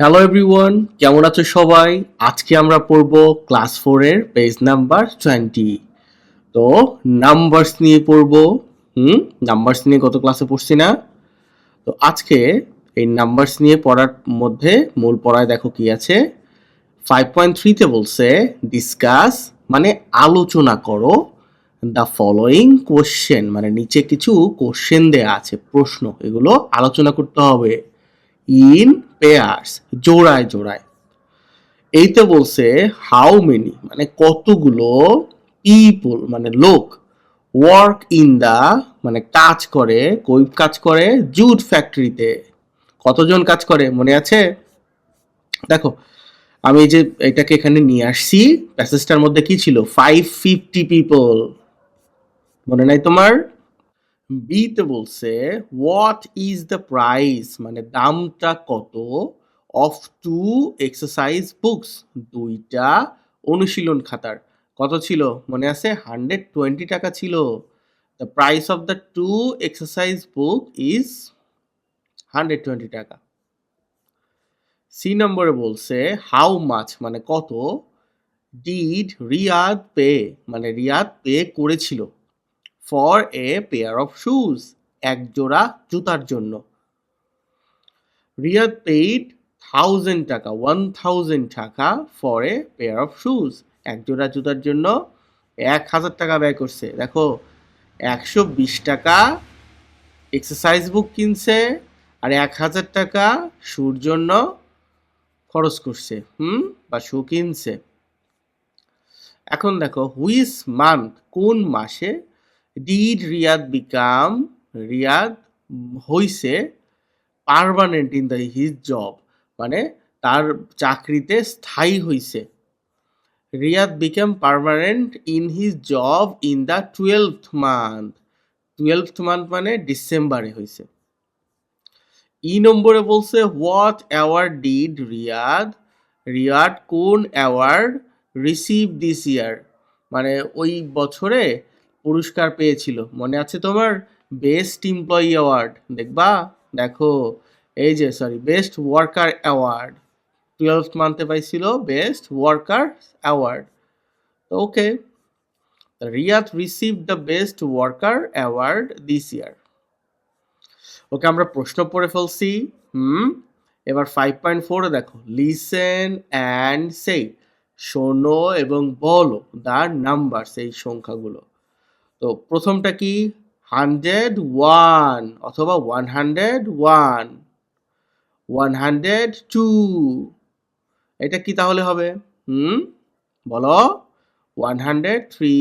Hello everyone কেমন আছো সবাই? আজকে আমরা পড়ব ক্লাস ফোরের পেজ নাম্বার টোয়েন্টি তো নাম্বারস নিয়ে পড়ব, হুম? নাম্বারস নিয়ে গত ক্লাসে পড়ছি না? তো আজকে এই নাম্বারস নিয়ে পড়ার মধ্যে মূল পড়ায় দেখো কি আছে। ফাইভ পয়েন্ট থ্রিতে বলছে ডিসকাস মানে আলোচনা করো দ্য ফলোয়িং কোশ্চেন মানে নিচে কিছু কোশ্চেন দেয়া আছে, প্রশ্ন, এগুলো আলোচনা করতে হবে। ইন পেয়ার্স জোড়ায় জোড়ায়। এইতে বলছে হাউ মেনি মানে কতগুলো পিপল মানে লোক ওয়ার্ক ইন দা মানে কাজ করে কই কাজ করে? জুট ফ্যাক্টরিতে। কতজন কাজ করে? মনে আছে? দেখো, আমি যে এটাকে এখানে নিয়ে আসছি প্যাসেজটার মধ্যে কি ছিল? ফাইভ ফিফটি পিপল মনে নাই তোমার? বিতে বলছে হোয়াট ইজ দ্য প্রাইস মানে দামটা কত? অফ টু এক্সারসাইজ বুকস দুইটা অনুশীলন খাতার। কত ছিল? মনে আছে? হান্ড্রেড টোয়েন্টি টাকা ছিল। The price of the two exercise book is hundred twenty টাকা। সি নম্বরে বলছে হাউ মাছ মানে কত? ডিড রিয়াদ পে মানে রিয়াদ পে করেছিল। For a pair of shoes এক জোড়া জুতার জন্য। রিয়াদ পেইড থাউজেন্ড টাকা ওয়ান থাউজেন্ড টাকা for a pair of shoes এক জোড়া জুতার জন্য এক হাজার টাকা ব্যয় করছে। দেখো, একশো বিশ টাকা এক্সারসাইজ বুক কিনছে আর এক হাজার টাকা শুর জন্য খরচ করছে, হুম? বা শু কিনছে। এখন দেখো হুইস মান্থ কোন মাসে ডিড রিয়াদ বিকাম রিয়াদ হইছে permanent in the his job মানে তার চাকরিতে স্থায়ী হইছে। Riyad become permanent in his job in the twelfth month twelfth month মানে ডিসেম্বরে হয়েছে ই নম্বরে বলছে what award did Riyad Riyad কোন অ্যাওয়ার্ড রিসিভ দিস ইয়ার মানে ওই বছরে পুরস্কার পেয়েছিল। মনে আছে তোমার? বেস্ট এমপ্লয়ি অ্যাওয়ার্ড দেখবা? দেখো। এই যে sorry best worker award twelve মান্থে পাইছিল best worker award okay. Riyad receive the best worker award this year okay আমরা প্রশ্ন পড়ে ফেলছি। হুম? এবার ফাইভ পয়েন্ট ফোরে দেখো। লিসেন অ্যান্ড সেই শোনো এবং বলো। দ্য নাম্বার সেই সংখ্যাগুলো। তো প্রথমটা কি? হান্ড্রেড ওয়ান অথবা one hundred one. One hundred two. এটা কি তাহলে হবে? হুম? বলো। One hundred three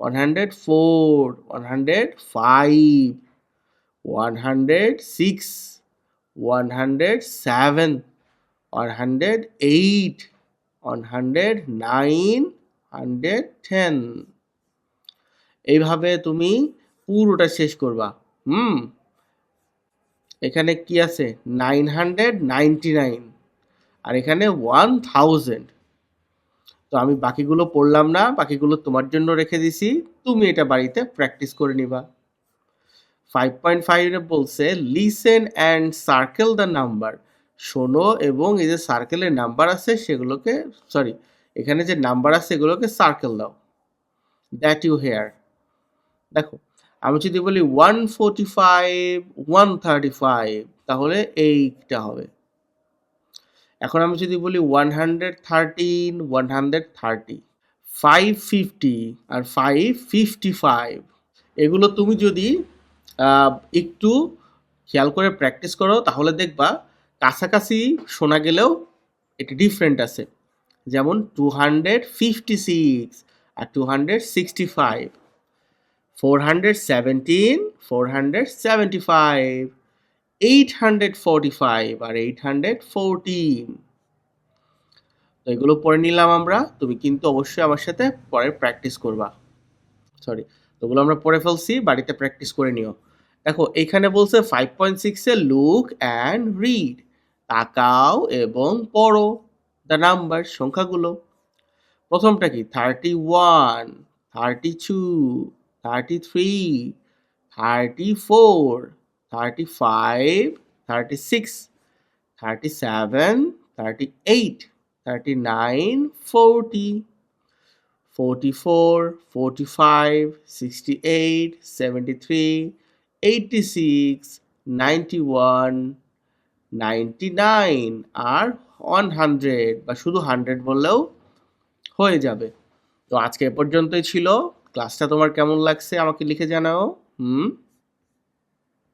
one hundred four one hundred five one hundred six one hundred seven one hundred eight one hundred nine, hundred ten. এইভাবে তুমি পুরোটা শেষ করবা। হুম? এখানে কি আছে? Nine hundred ninety nine. আর এখানে ওয়ান থাউজেন্ড। তো আমি বাকিগুলো পড়লাম না, বাকিগুলো তোমার জন্য রেখে দিছি। তুমি এটা বাড়িতে প্র্যাকটিস করে নিবা। ফাইভ পয়েন্ট ফাইভে বলছে listen and circle the number শোনো এবং এই যে সার্কেলের নাম্বার আছে, সেগুলোকে সরি এখানে যে নাম্বার আছে, সেগুলোকে সার্কেল দাও। দ্যাট ইউ হেয়ার দেখো, আমি যদি বলি one forty five one thirty five তাহলে এইটা হবে। এখন আমি যদি বলি one hundred thirteen one hundred thirty five fifty আর ফাইভ ফিফটি ফাইভ এগুলো তুমি যদি একটু খেয়াল করে প্র্যাকটিস করো, তাহলে দেখবা কাছাকাছি শোনা গেলেও এটি ডিফারেন্ট আছে। যেমন টু হান্ড্রেড ফিফটি সিক্স আর two hundred sixty five four hundred seventeen four hundred seventy five eight hundred forty five আর এইট হান্ড্রেড ফোরটিন তো এগুলো পড়ে নিলাম আমরা। তুমি কিন্তু অবশ্যই আমার সাথে পরে প্র্যাকটিস করবা। সরি ওগুলো আমরা পড়ে ফেলছি, বাড়িতে প্র্যাকটিস করে নিও। দেখো, এখানে বলছে ফাইভ পয়েন্ট সিক্সে লুক অ্যান্ড রিড তাকাও এবং পড়ো। দ্য নাম্বার সংখ্যাগুলো। প্রথমটা কি? Thirty one thirty two thirty three thirty four thirty five thirty six thirty seven thirty eight thirty nine forty forty four forty five sixty eight seventy three eighty six ninety one ninety nine আর one hundred বা শুধু hundred বললেও হয়ে যাবে। তো আজকে এ পর্যন্তই ছিল। ক্লাসটা তোমার কেমন লাগছে আমাকে লিখে জানাও। হুম?